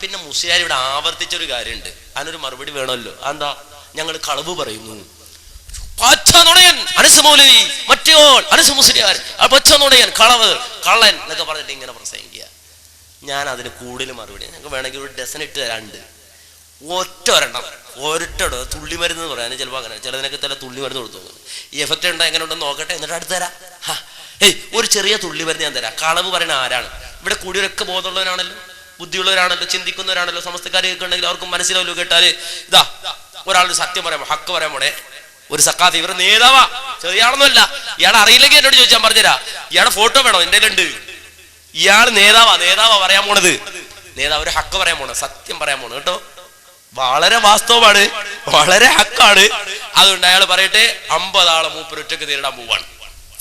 പിന്നെ മുസ്ലിയാർ ഇവിടെ ആവർത്തിച്ചൊരു കാര്യമുണ്ട്. അതിനൊരു മറുപടി വേണമല്ലോ. എന്താ ഞങ്ങൾ കളവ് പറയുന്നു. കളവ് കള്ളൻ എന്നൊക്കെ പറഞ്ഞിട്ട് ഇങ്ങനെ പ്രസംഗിക്കുക. ഞാൻ അതിന് കൂടുതൽ മറുപടി ഞങ്ങൾക്ക് വേണമെങ്കിൽ ഒരു ഡസൻ ഇട്ട് തരാണ്ട്. ഒറ്റ ഒരെണ്ണം ഒരൊറ്റ തുള്ളി മരുന്ന് പറയാൻ ചിലപ്പോൾ അങ്ങനെ. ചിലതിനൊക്കെ തല തുള്ളി മരുന്ന് കൊടുത്തു ഈ എഫക്റ്റ് ഉണ്ടോ? എങ്ങനെ ഉണ്ടെന്ന് നോക്കട്ടെ. എന്നിട്ട് അടുത്ത് തരാം. ഏയ് ഒരു ചെറിയ തുള്ളി മരുന്ന് ഞാൻ തരാം. കളവ് പറയുന്ന ആരാണ്? ഇവിടെ കൂടിയൊരൊക്കെ ബോധമുള്ളവരാണല്ലോ ബുദ്ധിയുള്ളവരാണല്ലോ ചിന്തിക്കുന്നവരാണല്ലോ സമസ്തക്കാർ കേൾക്കുന്നുണ്ടെങ്കിൽ അവർക്കും മനസ്സിലാവല്ലോ കേട്ടാൽ. ഇതാ ഒരാളൊരു സത്യം പറയാമോ? ഹക്ക് പറയാൻ പോണേ ഒരു സക്കാത്ത് ഇവർ നേതാവാ. ചെറിയാളൊന്നുമല്ല. ഇയാൾ അറിയില്ലെങ്കിൽ എന്നോട് ചോദിച്ചാൽ പറഞ്ഞുതരാ. ഇയാളെ ഫോട്ടോ വേണോ? എന്റെ ഉണ്ട് ഇയാൾ നേതാവാ. നേതാവാ പറയാൻ പോണത്. നേതാവ് ഒരു ഹക്ക് പറയാൻ പോണ സത്യം പറയാൻ പോണത് കേട്ടോ? വളരെ വാസ്തവമാണ്. വളരെ ഹക്കാണ്. അതുകൊണ്ട് അയാൾ പറയട്ടെ അമ്പതാളെ മൂപ്പർ ഒറ്റയ്ക്ക് നേരിടാൻ പോവാണ്.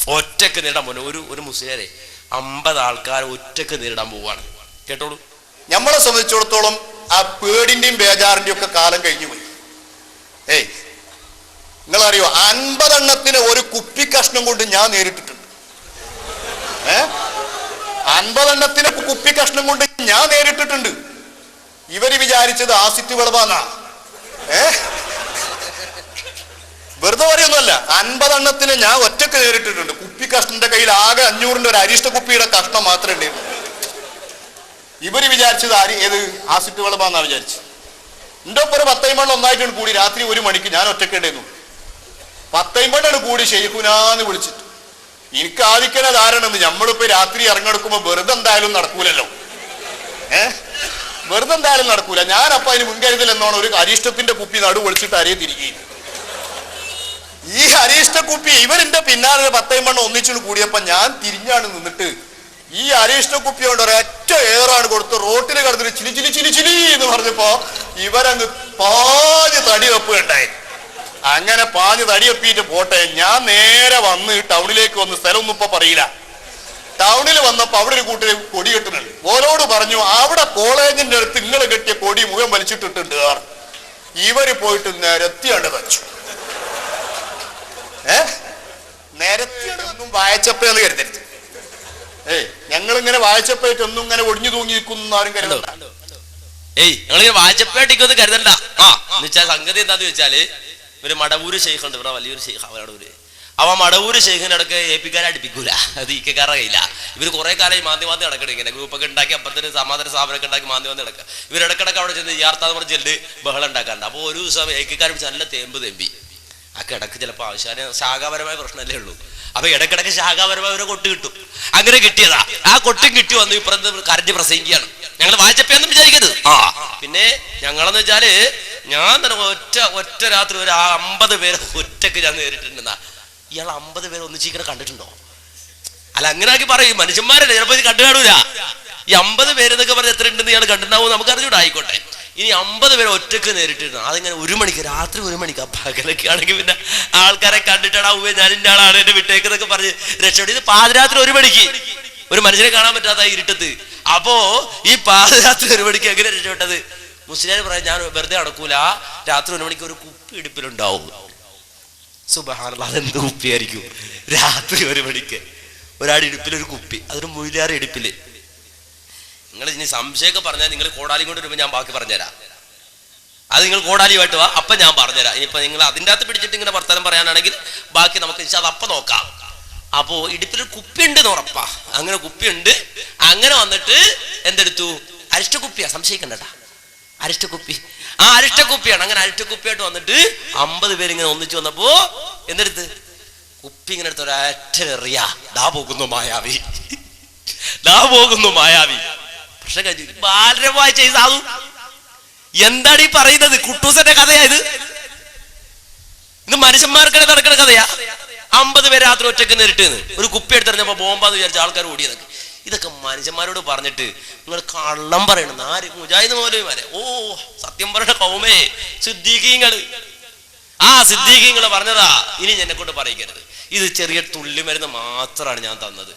ഒറ്റയ്ക്ക് നേരിടാൻ പോകുന്നു ഒരു ഒരു മുസ്ലിരെ അമ്പത് ആൾക്കാർ ഒറ്റയ്ക്ക് നേരിടാൻ പോവാണ്. കേട്ടോളൂ. നമ്മളെ സംബന്ധിച്ചിടത്തോളം ആ പേടിന്റെയും ബേജാറിന്റെയും ഒക്കെ കാലം കഴിഞ്ഞു പോയി. ഏയ് നിങ്ങളറിയോ അൻപതെണ്ണത്തിന് ഒരു കുപ്പി കഷ്ണം കൊണ്ട് ഞാൻ നേരിട്ടിട്ടുണ്ട്. ഏ? അൻപതെണ്ണത്തിന് കുപ്പി കഷ്ണം കൊണ്ട് ഞാൻ നേരിട്ടിട്ടുണ്ട്. ഇവർ വിചാരിച്ചത് ആസിറ്റ് വിളവാന്നാ ഏ? വെറുതെ പറയൊന്നുമല്ല അൻപതെണ്ണത്തിന് ഞാൻ ഒറ്റയ്ക്ക് നേരിട്ടിട്ടുണ്ട്. കുപ്പി കഷ്ണന്റെ കയ്യിൽ ആകെ അഞ്ഞൂറിന്റെ ഒരു അരിഷ്ട കുപ്പിയുടെ കഷ്ണം മാത്രമേ ഉണ്ടായിരുന്നു ഇവർ വിചാരിച്ചത് ആര്? ഏത്? ആസിറ്റ് വെള്ളമാന്നാ വിചാരിച്ചു എന്റെ ഒപ്പം ഒരു പത്തൈമണ്ണം ഒന്നായിട്ടാണ് കൂടി. രാത്രി ഒരു മണിക്ക് ഞാൻ ഒറ്റക്കേണ്ടായിരുന്നു പത്തൈമണ്ണാണ് കൂടി ഷെയ്ഖുനാന്ന് വിളിച്ചിട്ട്. എനിക്ക് ആദിക്കണ ധാരണ നമ്മളിപ്പോ രാത്രി ഇറങ്ങെടുക്കുമ്പോ വെറുതെ എന്തായാലും നടക്കൂലല്ലോ. ഏ? വെറുതെ എന്തായാലും നടക്കൂല. ഞാൻ അപ്പൊ അതിന് മുൻകരുതൽ എന്നോണം ഒരു അരിഷ്ടത്തിന്റെ കുപ്പി നടു വിളിച്ചിട്ട് അരയെ തിരികെ. ഈ അരിഷ്ട കുപ്പി ഇവരെന്റെ പിന്നാലെ പത്തൈമണ്ണം ഒന്നിച്ചു കൂടിയപ്പോ ഞാൻ തിരിഞ്ഞാണ് നിന്നിട്ട് ഈ അരീഷ്ണ കുപ്പി കൊണ്ട് ഒരൊറ്റ ഏറാണ് കൊടുത്ത് റോട്ടിൽ കടന്നിട്ട് ചിലി ചിലി ചിലി ചിലി എന്ന് പറഞ്ഞപ്പോ ഇവരങ്ങ് പാഞ്ഞ് തടി വെപ്പുകയുണ്ടായി. അങ്ങനെ പാഞ്ഞ് തടി വെപ്പിയിട്ട് പോട്ടെ ഞാൻ നേരെ വന്ന് ടൗണിലേക്ക് വന്ന് സ്ഥലമൊന്നും ഇപ്പൊ പറയില്ല. ടൗണിൽ വന്നപ്പോ അവിടെ ഒരു കൂട്ടര് കൊടി കെട്ടുന്നുണ്ട്. ഓരോട് പറഞ്ഞു അവിടെ കോളേജിന്റെ അടുത്ത് നിങ്ങൾ കെട്ടിയ കൊടി മുഖം വലിച്ചിട്ടിട്ടുണ്ട്. ഇവർ പോയിട്ട് നിരത്തിയാണ്ട് വെച്ചു ഏ? നിരത്തിയൊന്നും വായച്ചപ്പയെന്ന് കരുതരുത്. ഏയ് ഞങ്ങൾ ഇങ്ങനെ വായച്ചപ്പായിട്ട് ഒന്നും ഇങ്ങനെ ഒടിഞ്ഞു തൂങ്ങിയിരിക്കുന്നു ആരും കരുതണ്ട. ഏയ് ഞങ്ങളിങ്ങനെ ഇക്കൊന്ന് കരുതണ്ട. ആ എന്ന് വെച്ചാൽ സംഗതി എന്താന്ന് വെച്ചാൽ ഒരു മടവൂര് ഷെയ്ഖ് ഉണ്ട് ഇവിടെ വലിയൊരു ഷെയ്ഖ് അവനോട് അവ മടവൂര് ഷെയ്ഖിനടക്ക് ഏപ്പിക്കാരെ അടുപ്പിക്കൂല അത് ഇക്കാരുടെ കയ്യില്ല ഇവർ കുറെ കാലം ഈ മാന്തി നടക്കണം ഇങ്ങനെ. ഗ്രൂപ്പൊക്കെ ഉണ്ടാക്കി അപ്പുറത്തിന് സമാധാന സ്ഥാപനമൊക്കെ ഉണ്ടാക്കി മാന്തി നടക്കുക. ഇവരിടക്കിടക്ക് അവിടെ ചെന്ന് യാർത്താന്ന് പറഞ്ഞ് ചെല്ല് ബഹളം ഉണ്ടാക്കാറുണ്ട്. അപ്പോൾ ഒരു ദിവസം ഏക്കാരും നല്ല തേമ്പ് തേമ്പി. ആ കിടക്ക് ചിലപ്പോൾ ആവശ്യം ശാഖാപരമായ പ്രശ്നമല്ലേ ഉള്ളൂ. അപ്പൊ ഇടക്കിടക്ക് ശാഖാപരമായി ഒരു കൊട്ട് കിട്ടും. അങ്ങനെ കിട്ടിയതാ. ആ കൊട്ടും കിട്ടി വന്നു. ഇപ്പുറത്ത് കരഞ്ഞ് പ്രസംഗിക്കുകയാണ്. ഞങ്ങൾ വായിച്ചപ്പോന്നും വിചാരിക്കരുത്. ആ. പിന്നെ ഞങ്ങളെന്ന് വെച്ചാൽ ഞാൻ തന്നെ ഒറ്റ ഒറ്റ രാത്രി ഒരു അമ്പത് പേര് ഒറ്റയ്ക്ക് ഞാൻ നേരിട്ടുണ്ടെന്നാ ഇയാൾ അമ്പത് പേര് ഒന്നിച്ചിങ്ങനെ കണ്ടിട്ടുണ്ടോ? അല്ല അങ്ങനെ ആക്കി പറയും. മനുഷ്യന്മാരല്ലേ? ചിലപ്പോൾ ഇത് കണ്ടു കാണൂല. ഈ അമ്പത് പേര് എന്നൊക്കെ പറഞ്ഞ് എത്ര ഉണ്ടെന്ന് ഇയാൾ കണ്ടിട്ടുണ്ടാവും നമുക്ക് അറിഞ്ഞൂടെ. ആയിക്കോട്ടെ. ഇനി അമ്പത് പേരെ ഒറ്റയ്ക്ക് നേരിട്ടിരുന്നു. അതിങ്ങനെ ഒരു മണിക്ക് രാത്രി ഒരു മണിക്ക് പകലൊക്കെ ആണെങ്കിൽ പിന്നെ ആൾക്കാരെ കണ്ടിട്ടാണ് ഉവ്വേ ഞാൻ ഇന്ന ആളാണ് എന്റെ വിട്ടേക്കെന്നൊക്കെ പറഞ്ഞ് രക്ഷപ്പെട്ടു ഇത് പാതിരാത്രി ഒരു മണിക്ക്. ഒരു മനുഷ്യനെ കാണാൻ പറ്റാത്ത ആ ഇരുട്ടത്ത്. അപ്പോ ഈ പാതിരാത്രി ഒരു മണിക്ക് എങ്ങനെ രക്ഷപ്പെട്ടത്? മുസ്ലിം പറയാം ഞാൻ വെറുതെ അടക്കൂല രാത്രി ഒരു മണിക്ക് ഒരു കുപ്പി ഇടുപ്പിലുണ്ടാവും. സുബഹാനുള്ള അതെന്ത് കുപ്പിയായിരിക്കും? രാത്രി ഒരു മണിക്ക്. ഒരാടി ഇടുപ്പിൽ ഒരു കുപ്പി അതൊരു മുയിലാറ് ഇടുപ്പിൽ. നിങ്ങൾ ഇനി സംശയമൊക്കെ പറഞ്ഞാൽ നിങ്ങൾ കോടാലി കൊണ്ട് വരുമ്പോൾ ഞാൻ ബാക്കി പറഞ്ഞുതരാം. അത് നിങ്ങൾ കോടാലിയുമായിട്ട് വാ അപ്പം ഞാൻ പറഞ്ഞുതരാം. ഇനിയിപ്പോൾ നിങ്ങൾ അതിന്റെ അകത്ത് പിടിച്ചിട്ട് ഇങ്ങനെ വർത്തമാനം പറയാനാണെങ്കിൽ ബാക്കി നമുക്ക് അത് അപ്പം നോക്കാം. അപ്പോൾ ഇടുപ്പിൽ കുപ്പിയുണ്ട് എന്ന് ഉറപ്പാ. അങ്ങനെ കുപ്പിയുണ്ട്. അങ്ങനെ വന്നിട്ട് എന്തെടുത്തു? അരിഷ്ട കുപ്പിയാ സംശയിക്കണ്ടട്ടാ. അരിഷ്ട കുപ്പി ആ അരിഷ്ട കുപ്പിയാണ് അങ്ങനെ അരിഷ്ട കുപ്പിയായിട്ട് വന്നിട്ട് അമ്പത് പേര് ഇങ്ങനെ ഒന്നിച്ചു വന്നപ്പോ എന്തെടുത്ത്? കുപ്പി ഇങ്ങനെ എടുത്ത് ഒരറ്ററിയാ. ദാ പോകുന്നു മായാവി. ദാ പോകുന്നു മായാവി. കഴിഞ്ഞു ബാലരമായി ചെയ്ത് സാധു. എന്താണ് ഈ പറയുന്നത്? കുട്ടൂസന്റെ കഥയാ ഇത്. ഇത് മനുഷ്യന്മാർക്കിടെ നടക്കുന്ന കഥയാ? അമ്പത് പേര് രാത്രി ഒറ്റയ്ക്ക് നേരിട്ട് ഒരു കുപ്പി എടുത്തെറിഞ്ഞപ്പോ ബോംബാന്ന് വിചാരിച്ച ആൾക്കാർ ഓടിയതൊക്കെ. ഇതൊക്കെ മനുഷ്യന്മാരോട് പറഞ്ഞിട്ട് നിങ്ങൾ കള്ളം പറയണം. ആര്? മുജാഹിദ് മൗലവിമാരെ. ഓ സത്യം പറയണ കൗമേ സിദ്ദീഖീങ്ങൾ ആ സിദ്ദീഖീങ്ങൾ പറഞ്ഞതാ. ഇനി എന്നെ കൊണ്ട് പറയിക്കരുത്. ഇത് ചെറിയ തുള്ളി മരുന്ന് മാത്രമാണ് ഞാൻ തന്നത്.